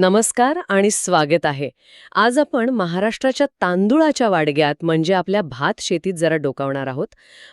नमस्कार आणि स्वागत आहे. आज आपण महाराष्ट्राच्या तांदुळाच्या वाडग्यात म्हणजे आपल्या भात शेतीत जरा डोकावणार आहोत.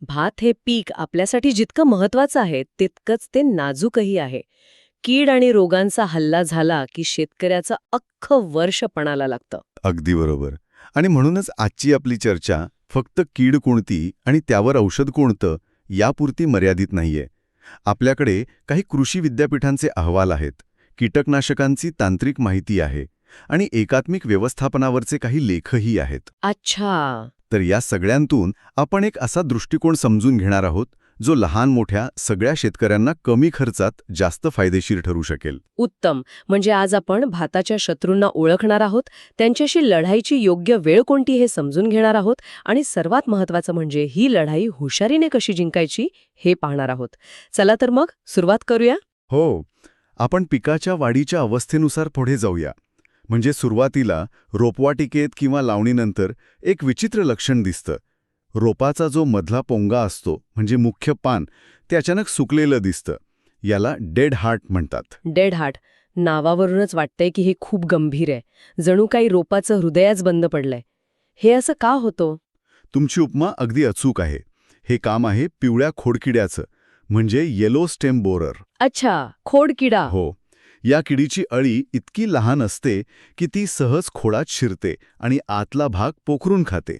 भात हे पीक आपल्यासाठी जितकं महत्वाचं आहे तितकंच ते नाजूकही आहे. कीड आणि रोगांचा हल्ला झाला की शेतकऱ्याचं अख्खं वर्ष पणाला लागतं. अगदी बरोबर. आणि म्हणूनच आजची आपली चर्चा फक्त कीड कोणती आणि त्यावर औषध कोणतं यापुरती मर्यादित नाहीये. आपल्याकडे काही कृषी विद्यापीठांचे अहवाल आहेत. कीटकनाशकांची तांत्रिक माहिती आहे आणि एकात्मिक व्यवस्थापनावरचे काही लेखही आहेत. अच्छा. तर या सगळ्यांतून आपण एक असा दृष्टिकोन समजून घेणार आहोत जो लहान मोठ्या सगळ्या शेतकऱ्यांना कमी खर्चात जास्त फायदेशीर ठरू शकेल. उत्तम. म्हणजे आज आपण भाताच्या शत्रूंना ओळखणार आहोत त्यांच्याशी लढाईची योग्य वेळ कोणती हे समजून घेणार आहोत आणि सर्वात महत्वाचं म्हणजे ही लढाई हुशारीने कशी जिंकायची हे पाहणार आहोत. चला तर मग सुरुवात करूया. हो. आपण पिकाच्या वाढीच्या अवस्थेनुसार पुढे जाऊया. म्हणजे सुरुवातीला रोपवाटिकेत किंवा लावणीनंतर एक विचित्र लक्षण दिसतं. रोपाचा जो मधला पोंगा असतो म्हणजे मुख्य पान ते अचानक सुकलेलं दिसतं. याला डेड हार्ट म्हणतात. Dead heart. नावावरूनच वाटतंय की हे खूप गंभीर आहे. जणू काही रोपाचं हृदयाच बंद पडलंय. हे असं का होतं? तुमची उपमा अगदी अचूक आहे. हे काम आहे पिवळ्या खोडकिड्याचं. म्हणजे येलो स्टेम बोरर अच्छा खोडकिडा हो. या किडीची अळी इतकी लहान असते की ती सहज खोडात शिरते आणि आतला भाग पोखरून खाते.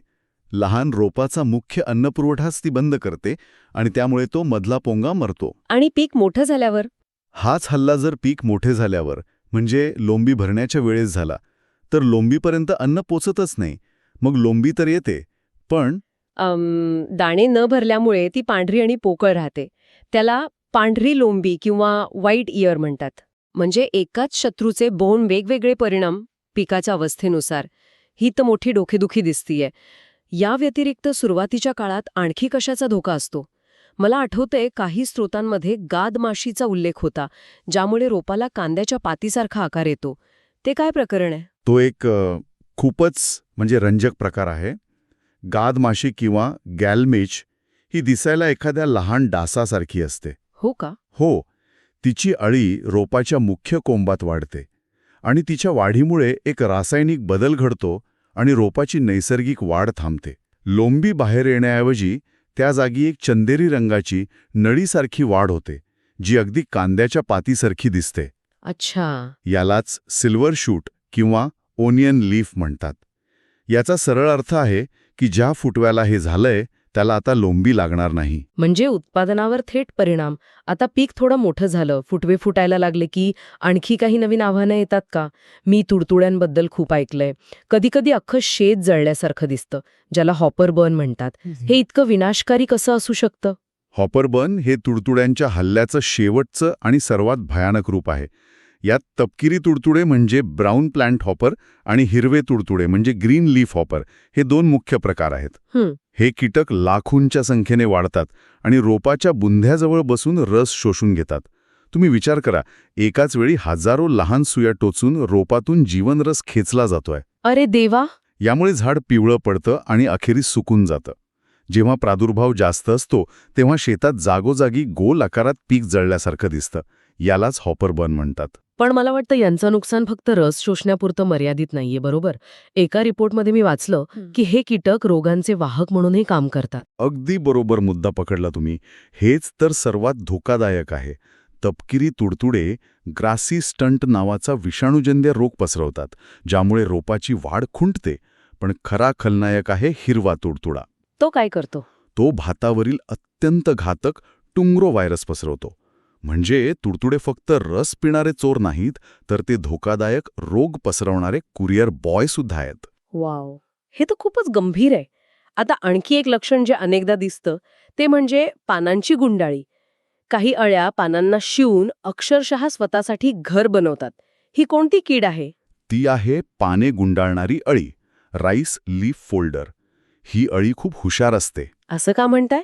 लहान रोपाचा मुख्य अन्नपुरवठाच ती बंद करते आणि त्यामुळे तो मधला पोंगा मरतो. आणि पीक मोठं झाल्यावर? हाच हल्ला जर पीक मोठे झाल्यावर म्हणजे लोंबी भरण्याच्या वेळेस झाला तर लोंबीपर्यंत अन्न पोचतच नाही. मग लोंबी तर येते पण दाणे न भरल्यामुळे ती पांढरी आणि पोकळ राहते. त्याला पांढरी लोंबी किंवा व्हाईट इयर म्हणतात. म्हणजे एकाच शत्रूचे दोन वेगवेगळे परिणाम पिकाच्या अवस्थेनुसार. ही तर मोठी डोकेदुखी दिसतीये. या व्यतिरिक्त सुरुवातीच्या काळात आणखी कशाचा धोका असतो? मला आठवतंय काही स्रोतांमध्ये गादमाशीचा उल्लेख होता ज्यामुळे रोपाला कांद्याच्या पातीसारखा आकार येतो. ते काय प्रकरण आहे? तो एक खूपच म्हणजे रंजक प्रकार आहे. गादमाशी किंवा गॅलमेच ही दिसायला एखाद्या लहान डासासारखी असते. हो का? हो तिची अळी रोपाच्या मुख्य कोंबात वाढते आणि तिच्या वाढीमुळे एक रासायनिक बदल घडतो आणि रोपाची नैसर्गिक वाढ थांबते. लोंबी बाहेर येण्याऐवजी त्या जागी एक चंदेरी रंगाची नळीसारखी वाढ होते जी अगदी कांद्याच्या पातीसारखी दिसते. अच्छा. यालाच सिल्वर शूट किंवा ओनियन लीफ म्हणतात. याचा सरळ अर्थ आहे की ज्या फुटव्याला हे झालंय त्याला आता लोंबी लागणार नाही. म्हणजे उत्पादनावर थेट परिणाम. आता पीक थोडं मोठं झालं. फुटवे फुटायला लागले की आणखी काही नवीन आव्हानं येतात का? मी तुडतुड्यांबद्दल खूप ऐकलंय. कधी कधी अख्खं शेत जळल्यासारखं दिसतं ज्याला हॉपर बर्न म्हणतात. हे इतकं विनाशकारी कसं असू शकतं? हॉपरबर्न हे तुडतुड्यांच्या हल्ल्याचं शेवटचं आणि सर्वात भयानक रूप आहे. यात तपकिरी तुडतुडे म्हणजे ब्राऊन प्लांट हॉपर आणि हिरवे तुडतुडे म्हणजे ग्रीन लीफ हॉपर हे दोन मुख्य प्रकार आहेत. हं. कीटक लाखोंच्या संख्येने वाढतात आणि रोपाच्या बुंध्याजवळ बसून रस शोषून घेतात. तुम्ही विचार करा एकाच वेळी हजारो लहान सुया टोचून रोपातून जीवनरस खेचला जातोय. अरे देवा! यामुळे झाड पिवळं पडतं आणि अखेरीस सुकून जातं. जेव्हा प्रादुर्भाव जास्त असतो तेव्हा शेतात जागोजागी गोल आकारात पीक जळल्यासारखं दिसतं. यालाच हॉपरबर्न म्हणतात. पण मला वाटतं यांचं नुकसान फक्त रस शोषण्यापुरतं मर्यादित नाहीये बरोबर? एका रिपोर्टमध्ये मी वाचलं की हे कीटक रोगांचे वाहक म्हणूनही काम करतात. अगदी बरोबर मुद्दा पकडला तुम्ही. हेच तर सर्वात धोकादायक आहे. तपकिरी तुडतुडे ग्रासी स्टंट नावाचा विषाणूजन्य रोग पसरवतात ज्यामुळे रोपाची वाढ खुंटते पण खरा खलनायक आहे हिरवा तुडतुडा. तो काय करतो? तो भातावरील अत्यंत घातक टुंग्रो व्हायरस पसरवतो. म्हणजे तुडतुडे फक्त रस पिणारे चोर नाहीत तर ते धोकादायक रोग पसरवणारे कुरिअर बॉय सुद्धा आहेत. वाव. हे तर खूपच गंभीर आहे. आता आणखी एक लक्षण जे अनेकदा दिसतं ते म्हणजे पानांची गुंडाळी. काही अळ्या पानांना शिवून अक्षरशः स्वतःसाठी घर बनवतात. ही कोणती कीड आहे? ती आहे पाने गुंडाळणारी अळी राईस लीफ फोल्डर. ही अळी खूप हुशार असते. असं का म्हणताय?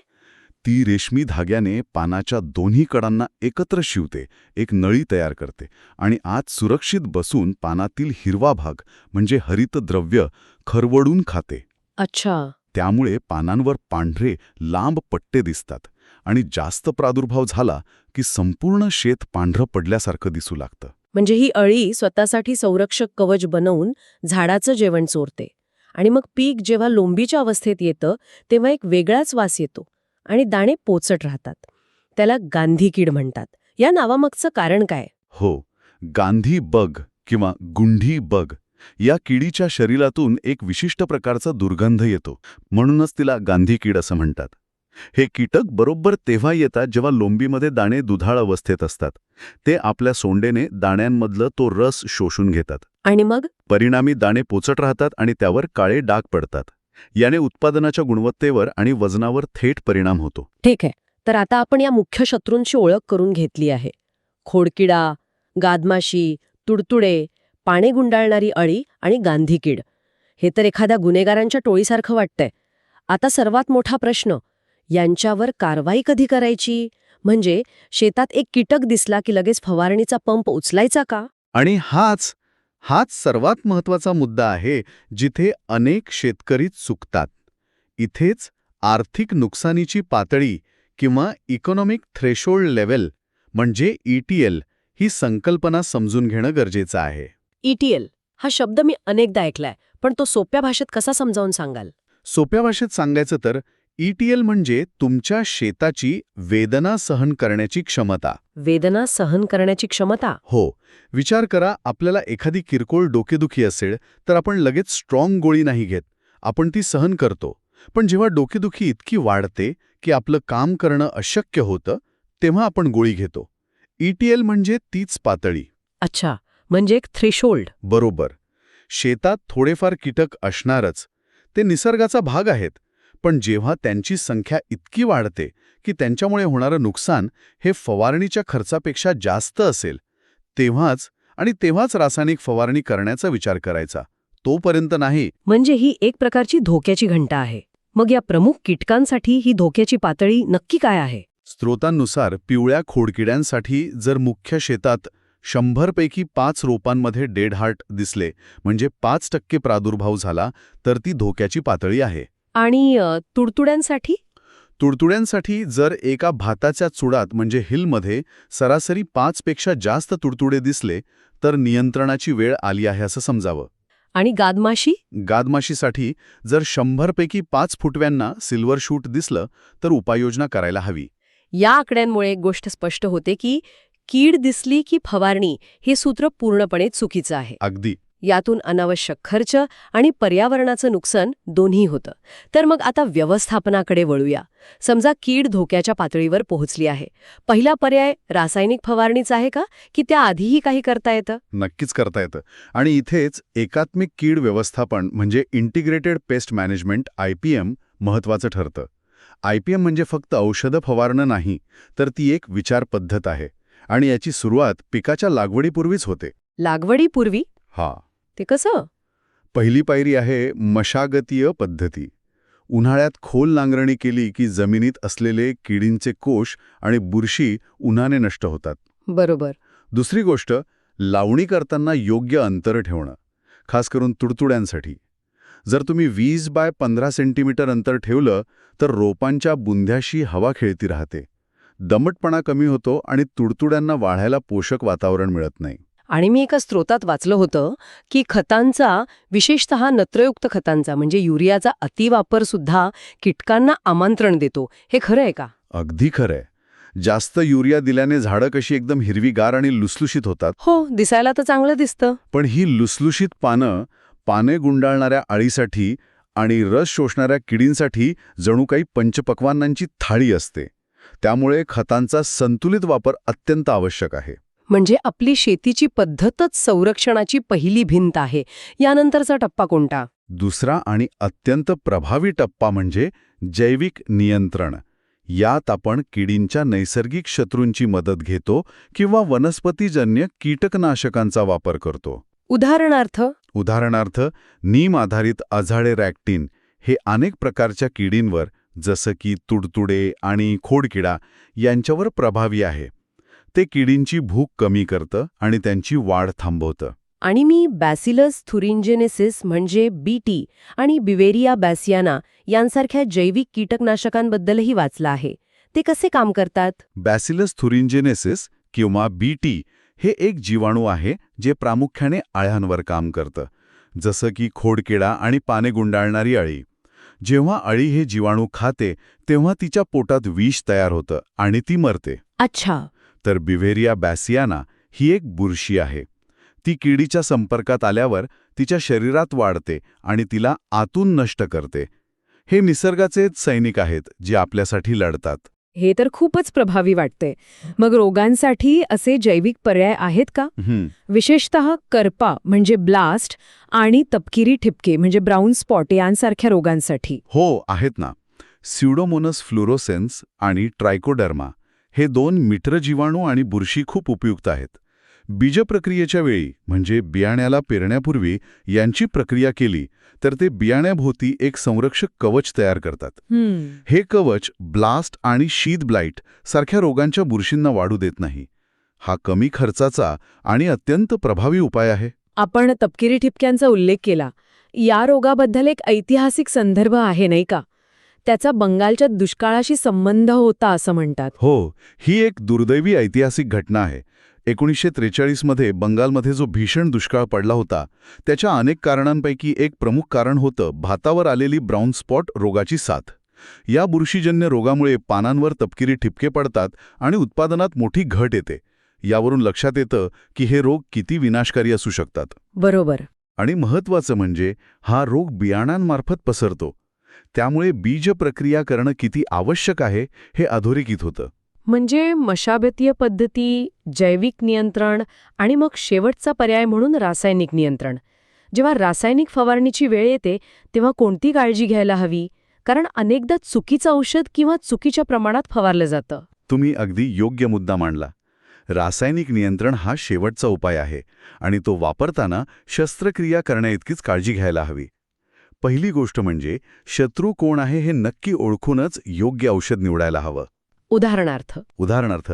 ती रेशमी धाग्याने पानाच्या दोन्ही कडांना एकत्र शिवते एक नळी तयार करते आणि आत सुरक्षित बसून पानातील हिरवा भाग म्हणजे हरित द्रव्य खरवडून खाते. अच्छा. त्यामुळे पानांवर पांढरे लांब पट्टे दिसतात आणि जास्त प्रादुर्भाव झाला की संपूर्ण शेत पांढरं पडल्यासारखं दिसू लागतं. म्हणजे ही अळी स्वतःसाठी संरक्षक कवच बनवून झाडाचं जेवण चोरते आणि मग पीक जेव्हा लोंबीच्या अवस्थेत येतं तेव्हा एक वेगळाच वास येतो. आणि दाणे पोचट राहतात. त्याला गांधी कीड म्हणतात. या नावामागचं कारण काय? हो गांधी बग किंवा गुंढी बग या किडीच्या शरीरातून एक विशिष्ट प्रकारचा दुर्गंध येतो. म्हणूनच तिला गांधी कीड असं म्हणतात. हे कीटक बरोबर तेव्हा येतात जेव्हा लोंबीमध्ये दाणे दुधाळ अवस्थेत असतात. ते आपल्या सोंडेने दाण्यांमधलं तो रस शोषून घेतात. आणि मग? परिणामी दाणे पोचट राहतात आणि त्यावर काळे डाग पडतात. याने उत्पादनाच्या गुणवत्तेवर आणि वजनावर थेट परिणाम होतो. ठीक आहे. तर आता आपण या मुख्य शत्रूंची ओळख करून घेतली आहे. खोडकिडा गादमाशी तुडतुडे पाने गुंडाळणारी अळी आणि गांधी कीड हे तर एखाद्या गुन्हेगारांच्या टोळीसारखं वाटतंय. आता सर्वात मोठा प्रश्न यांच्यावर कारवाई कधी करायची? म्हणजे शेतात एक कीटक दिसला की लगेच फवारणीचा पंप उचलायचा का? आणि हाच हाच सर्वात महत्त्वाचा मुद्दा आहे जिथे अनेक शेतकरी चुकतात. इथेच आर्थिक नुकसानीची पातळी किंवा इकॉनॉमिक थ्रेशोल्ड लेव्हल म्हणजे ईटीएल ही संकल्पना समजून घेणं गरजेचं आहे. ईटीएल हा शब्द मी अनेकदा ऐकलाय पण तो सोप्या भाषेत कसा समजावून सांगाल? सोप्या भाषेत सांगायचं तर ईटीएल म्हणजे तुमच्या शेताची वेदना सहन करण्याची क्षमता. वेदना सहन करण्याची क्षमता? हो. विचार करा आपल्याला एखादी किरकोळ डोकेदुखी असेल तर आपण लगेच स्ट्रॉंग गोळी नाही घेत. आपण ती सहन करतो. पण जेव्हा डोकेदुखी इतकी वाढते की आपलं काम करणं अशक्य होतं तेव्हा आपण गोळी घेतो. ईटीएल म्हणजे तीच पातळी. अच्छा. म्हणजे एक थ्रेशोल्ड बरोबर. शेतात थोडेफार कीटक असणारच. ते निसर्गाचा भाग आहेत. पण जेव्हा त्यांची संख्या इतकी वाढते की त्यांच्यामुळे होणारं नुकसान हे फवारणीच्या खर्चापेक्षा जास्त असेल तेव्हाच आणि तेव्हाच रासायनिक फवारणी करण्याचा विचार करायचा. तोपर्यंत नाही. म्हणजे ही एक प्रकारची धोक्याची घंटा आहे. मग या प्रमुख कीटकांसाठी ही धोक्याची पातळी नक्की काय आहे? स्त्रोतांनुसार पिवळ्या खोडकिड्यांसाठी जर मुख्य शेतात शंभरपैकी पाच रोपांमध्ये डेड हार्ट दिसले म्हणजे पाच टक्के प्रादुर्भाव झाला तर ती धोक्याची पातळी आहे. आणि तुडतुड्यांसाठी? तुडतुड्यांसाठी जर एका भाताच्या चुडात म्हणजे हिलमध्ये सरासरी पाचपेक्षा जास्त तुडतुडे दिसले तर नियंत्रणाची वेळ आली आहे असं समजावं. आणि गादमाशी? गादमाशीसाठी जर शंभरपैकी पाच फुटव्यांना सिल्वर शूट दिसलं तर उपाययोजना करायला हवी. या आकड्यांमुळे एक गोष्ट स्पष्ट होते की कीड दिसली की फवारणी हे सूत्र पूर्णपणे चुकीचं आहे. अगदी. यातून अनावश्यक खर्च आणि पर्यावरणाचं नुकसान दोन्ही होतं. तर मग आता व्यवस्थापनाकडे वळूया. समजा कीड धोक्याच्या पातळीवर पोहोचली आहे. पहिला पर्याय रासायनिक फवारणीच आहे का? की त्याआधीही काही करता येतं? नक्कीच करता येतं. आणि इथेच एकात्मिक कीड व्यवस्थापन म्हणजे integrated pest management I P M महत्त्वाचं ठरतं. आय पी एम म्हणजे फक्त औषधं फवारणं नाही तर ती एक विचार पद्धत आहे. आणि याची सुरुवात पिकाच्या लागवडीपूर्वीच होते. लागवडीपूर्वी? हा. ते कसं? पहिली पायरी आहे मशागतीय पद्धती. उन्हाळ्यात खोल नांगरणी केली की जमिनीत असलेले किडींचे कोश आणि बुरशी उन्हाने नष्ट होतात. बरोबर. दुसरी गोष्ट लावणी करताना योग्य अंतर ठेवणं खास करून तुडतुड्यांसाठी. जर तुम्ही वीस बाय पंधरा सेंटीमीटर अंतर ठेवलं तर रोपांच्या बुंध्याशी हवा खेळती राहते. दमटपणा कमी होतो आणि तुडतुड्यांना वाढायला पोषक वातावरण मिळत नाही. आणि मी एका स्रोतात वाचलं होतं की खतांचा विशेषतः नत्रयुक्त खतांचा म्हणजे युरियाचा अतिवापर सुद्धा कीटकांना आमंत्रण देतो. हे खरं आहे का? अगदी खरंय जास्त युरिया दिल्याने झाडं कशी एकदम हिरवीगार आणि लुसलुशीत होतात? हो दिसायला तर चांगलं दिसतं. पण ही लुसलुशीत पानं पाने गुंडाळणाऱ्या आळीसाठी आणि रस शोषणाऱ्या किडींसाठी जणू काही पंचपक्वान्नांची थाळी असते. त्यामुळे खतांचा संतुलित वापर अत्यंत आवश्यक आहे. म्हणजे आपली शेतीची पद्धतच संरक्षणाची पहिली भिंत आहे. यानंतरचा टप्पा कोणता? दुसरा आणि अत्यंत प्रभावी टप्पा म्हणजे जैविक नियंत्रण. यात आपण किडींच्या नैसर्गिक शत्रूंची मदत घेतो किंवा वनस्पतीजन्य कीटकनाशकांचा वापर करतो. उदाहरणार्थ? उदाहरणार्थ नीम आधारित अझाळे रॅक्टिन हे अनेक प्रकारच्या किडींवर जसं की तुडतुडे आणि खोडकिडा यांच्यावर प्रभावी आहे. ते किडींची भूक कमी करतं आणि त्यांची वाढ थांबवतं. आणि मी बॅसिलस थुरिंजेनेसिस म्हणजे बीटी आणि बिवेरिया बॅसियाना यांसारख्या जैविक कीटकनाशकांबद्दलही वाचलं आहे. ते कसे काम करतात? बॅसिलस थुरिंजेनेसिस किंवा बीटी हे एक जीवाणू आहे जे प्रामुख्याने अळ्यांवर काम करतं जसं की खोडकिडा आणि पाने गुंडाळणारी अळी. जेव्हा अळी हे जीवाणू खाते तेव्हा तिच्या पोटात विष तयार होतं आणि ती मरते. अच्छा. तर बिव्हेरिया बॅसियाना ही एक बुरशी आहे. ती किडीच्या संपर्कात आल्यावर तिच्या शरीरात वाढते आणि तिला आतून नष्ट करते. हे निसर्गाचेच सैनिक आहेत जे आपल्यासाठी लढतात. हे तर खूपच प्रभावी वाटते. मग रोगांसाठी असे जैविक पर्याय आहेत का? विशेषत करपा म्हणजे ब्लास्ट आणि तपकिरी ठिपके म्हणजे ब्राऊन स्पॉट यांसारख्या रोगांसाठी. हो आहेत ना. स्युडोमोनस फ्लुरोसेन्स आणि ट्रायकोडर्मा. हे दोन मित्र जीवाणू आणि बुरशी खूप उपयुक्त आहेत. बीजप्रक्रियेच्या वेळी म्हणजे बियाण्याला पेरण्यापूर्वी यांची प्रक्रिया केली तर ते बियाण्याभोवती एक संरक्षक कवच तयार करतात. हे कवच ब्लास्ट आणि शीत ब्लाइट सारख्या रोगांच्या बुरशींना वाढू देत नाही. हा कमी खर्चाचा आणि अत्यंत प्रभावी उपाय आहे. आपण तपकिरी ठिपक्यांचा उल्लेख केला. या रोगाबद्दल एक ऐतिहासिक संदर्भ आहे नाही का? त्याचा बंगालच्या दुष्काळाशी संबंध होता असं म्हणतात. हो ही एक दुर्दैवी ऐतिहासिक घटना आहे. एकोणीसशे त्रेचाळीसमध्ये बंगालमध्ये जो भीषण दुष्काळ पडला होता त्याच्या अनेक कारणांपैकी एक प्रमुख कारण होतं भातावर आलेली ब्राऊन स्पॉट रोगाची साथ. या बुरशीजन्य रोगामुळे पानांवर तपकिरी ठिपके पडतात आणि उत्पादनात मोठी घट येते. यावरून लक्षात येतं की हे रोग किती विनाशकारी असू शकतात. बरोबर. आणि महत्वाचं म्हणजे हा रोग बियाणांमार्फत पसरतो. त्यामुळे बीज प्रक्रिया करणं किती आवश्यक आहे हे अधोरेखित होतं. म्हणजे मशागतीय पद्धती जैविक नियंत्रण आणि मग शेवटचा पर्याय म्हणून रासायनिक नियंत्रण. जेव्हा रासायनिक फवारणीची वेळ येते तेव्हा कोणती काळजी घ्यायला हवी? कारण अनेकदा चुकीचं औषध किंवा चुकीच्या प्रमाणात फवारलं जातं. तुम्ही अगदी योग्य मुद्दा मांडला. रासायनिक नियंत्रण हा शेवटचा उपाय आहे आणि तो वापरताना शस्त्रक्रिया करण्याइतकीच काळजी घ्यायला हवी. पहिली गोष्ट म्हणजे शत्रू कोण आहे हे नक्की ओळखूनच योग्य औषध निवडायला हवं. उदाहरणार्थ. उदाहरणार्थ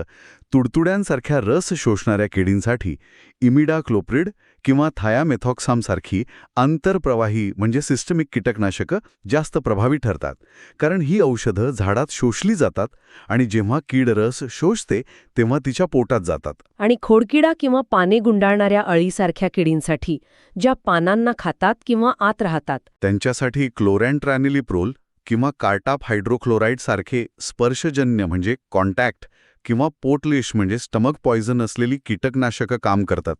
तुडतुड्यांसारख्या रस शोषणाऱ्या किडींसाठी इमिडाक्लोप्रिड किंवा थायामेथॉक्सामसारखी आंतरप्रवाही म्हणजे सिस्टमिक कीटकनाशकं जास्त प्रभावी ठरतात. कारण ही औषधं झाडात शोषली जातात आणि जेव्हा कीड रस शोषते तेव्हा तिच्या पोटात जातात. आणि खोडकिडा किंवा पाने गुंडाळणाऱ्या अळीसारख्या किडींसाठी ज्या पानांना खातात किंवा आत राहतात. त्यांच्यासाठी क्लोरॅन्ट्रॅनिलिप्रोल किंवा कार्टाप हायड्रोक्लोराईड सारखे स्पर्शजन्य म्हणजे कॉन्टॅक्ट किंवा पोटलिश म्हणजे स्टमक पॉयझन असलेली कीटकनाशकं काम करतात.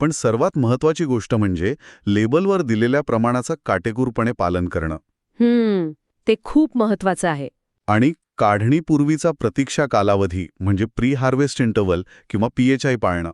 पण सर्वात महत्वाची गोष्ट म्हणजे लेबलवर दिलेल्या प्रमाणाचं काटेकोरपणे पालन करणं. हम्म ते खूप महत्वाचं आहे. आणि काढणीपूर्वीचा प्रतीक्षा कालावधी म्हणजे प्री हार्वेस्ट इंटरवल किंवा पीएचआय पाळणं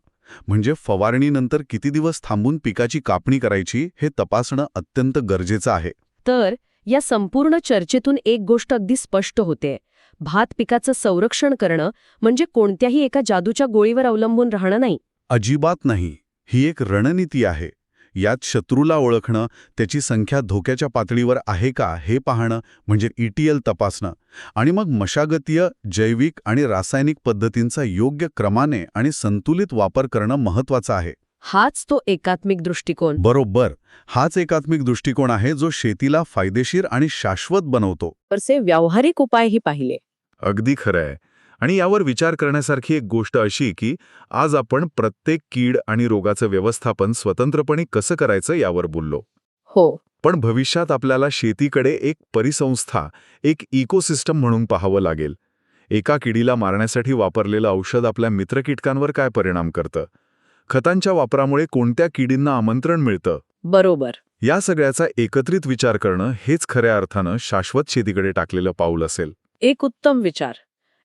म्हणजे फवारणीनंतर किती दिवस थांबून पिकाची कापणी करायची हे तपासणं अत्यंत गरजेचं आहे. तर या संपूर्ण चर्चेतून एक गोष्ट अगदी स्पष्ट होते. भात पिकाचं संरक्षण करणं म्हणजे कोणत्याही एका जादूच्या गोळीवर अवलंबून राहणं नाही. अजिबात नाही. ही एक रणनीती आहे. यात शत्रूला ओळखणं त्याची संख्या धोक्याच्या पातळीवर आहे का हे पाहणं म्हणजे ईटीएल तपासणं. आणि मग मशागतीय जैविक आणि रासायनिक पद्धतींचा योग्य क्रमाने आणि संतुलित वापर करणं महत्वाचं आहे. हाच तो एकात्मिक दृष्टिकोन. बरोबर. हाच एकात्मिक दृष्टिकोन आहे जो शेतीला फायदेशीर आणि शाश्वत बनवतो. व्यावहारिक उपायही पाहिले. अगदी खरं आहे. आणि यावर विचार करण्यासारखी एक गोष्ट अशी की आज आपण प्रत्येक कीड आणि रोगाचं व्यवस्थापन स्वतंत्रपणे कसं करायचं यावर बोललो. हो. पण भविष्यात आपल्याला शेतीकडे एक परिसंस्था एक इकोसिस्टम म्हणून पाहावं लागेल. एका किडीला मारण्यासाठी वापरलेलं औषध आपल्या मित्रकीटकांवर काय परिणाम करतं? खतांच्या वापरामुळे कोणत्या किडींना आमंत्रण मिळतं? बरोबर. या सगळ्याचा एकत्रित विचार करणं हेच खऱ्या अर्थानं शाश्वत शेतीकडे टाकलेलं पाऊल असेल. एक उत्तम विचार.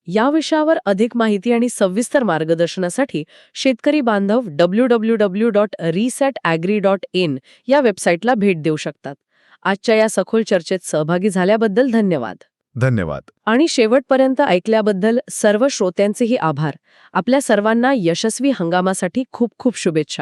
या विषयावर अधिक माहिती आणि सविस्तर मार्गदर्शनासाठी शेतकरी बांधव W W W dot risat agri dot in या वेबसाईटला भेट देऊ शकतात. आजच्या या सखोल चर्चेत सहभागी झाल्याबद्दल धन्यवाद. धन्यवाद. आणि शेवटपर्यंत ऐकल्याबद्दल सर्व श्रोत्यांचेही आभार. आपल्या सर्वांना यशस्वी हंगामासाठी खूप खूप शुभेच्छा.